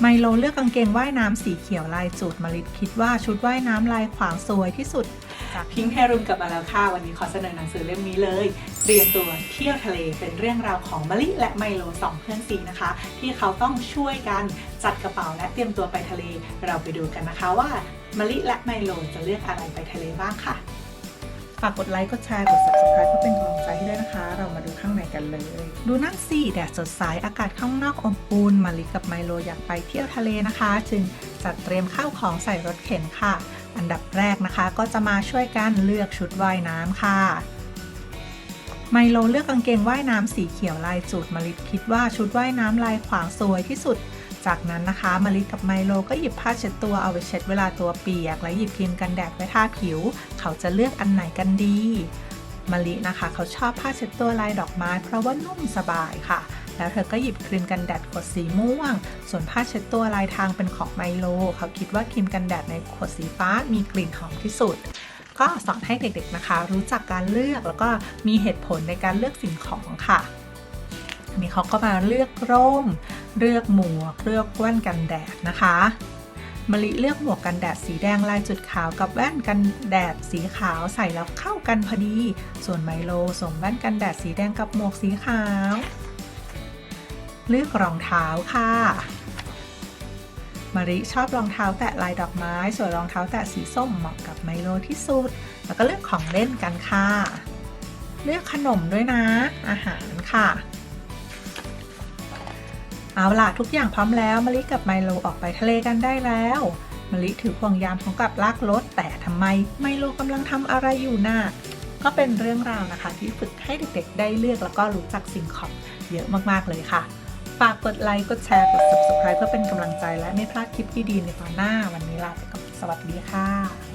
ไมโลเลือกกางเกงว่ายน้ำสีเขียวลายจูดมลิดคิดว่าชุดว่ายน้ำลายขวางสวยที่สุด จากพิงค์แฮรุนกับมาแล้วค่ะ วันนี้ขอเสนอหนังสือเล่มนี้เลย เรียนตัวเที่ยวทะเลเป็นเรื่องราวของมลิและไมโลสองเพื่อนซีนะคะ ที่เขาต้องช่วยกันจัดกระเป๋าและเตรียมตัวไปทะเล เราไปดูกันนะคะว่ามลิและไมโลจะเลือกอะไรไปทะเลบ้างค่ะากกดไลค์ กดแชร์ กด subscribe เพื่อเป็นกำลังใจให้ด้วยนะคะ เรามาดูข้างในกันเลย ดูนั่นสิแดดสดใสอากาศข้างนอกอบอุ่นมาลิกับไมโลอยากไปเที่ยวทะเลนะคะ จึงจัดเตรียมข้าวของใส่รถเข็นค่ะ อันดับแรกนะคะ ก็จะมาช่วยกันเลือกชุดว่ายน้ำค่ะไมโลเลือกกางเกงว่ายน้ำสีเขียวลายจูดมาลิคิดว่าชุดว่ายน้ำลายขวางสวยที่สุด จากนั้นนะคะมาริกับไมโลก็หยิบผ้าเช็ดตัวเอาไว้เช็ดเวลาตัวเปียก และหยิบครีมกันแดดไว้ทาผิว เขาจะเลือกอันไหนกันดีมารินะคะ เขาชอบผ้าเช็ดตัวลายดอกไม้ เพราะว่านุ่มสบายค่ะ แล้วเธอก็หยิบครีมกันแดดขวดสีม่วง ส่วนผ้าเช็ดตัวลายทางเป็นของไมโล เขาคิดว่าครีมกันแดดในขวดสีฟ้ามีกลิ่นหอมที่สุด ก็สอนให้เด็กๆนะคะ รู้จักการเลือกแล้วก็มีเหตุผลในการเลือกสิ่งของค่ะอันนี้เขาก็มาเลือกร่ม เลือกหมวกเลือกแว่นกันแดดนะคะมะลิเลือกหมวกกันแดดสีแดงลายจุดขาวกับแว่นกันแดดสีขาวใส่แล้วเข้ากันพอดี ส่วนไมโลสวมแว่นกันแดดสีแดงกับหมวกสีขาว เลือกรองเท้าค่ะมาริชอบรองเท้าแตะลายดอกไม้ ส่วนรองเท้าแตะสีส้มเหมาะกับไมโลที่สุด แล้วก็เลือกของเล่นกันค่ะ เลือกขนมด้วยนะ อาหารค่ะ เอาล่ะทุกอย่างพร้อมแล้วมะลิกับไมโลออกไปทะเลกันได้แล้วมะลิถือห่วงยามพร้อมกับลากรถแต่ทำไมไมโลกำลังทำอะไรอยู่น่ะก็เป็นเรื่องราวนะคะที่ฝึกให้เด็กๆ ได้เลือกแล้วก็รู้จักสิ่งของเยอะมากๆเลยค่ะ ฝากกดไลค์กดแชร์กด subscribe เพื่อเป็นกำลังใจและไม่พลาดคลิปดีๆในตอนหน้าวันนี้ลาไปก่อนสวัสดีค่ะ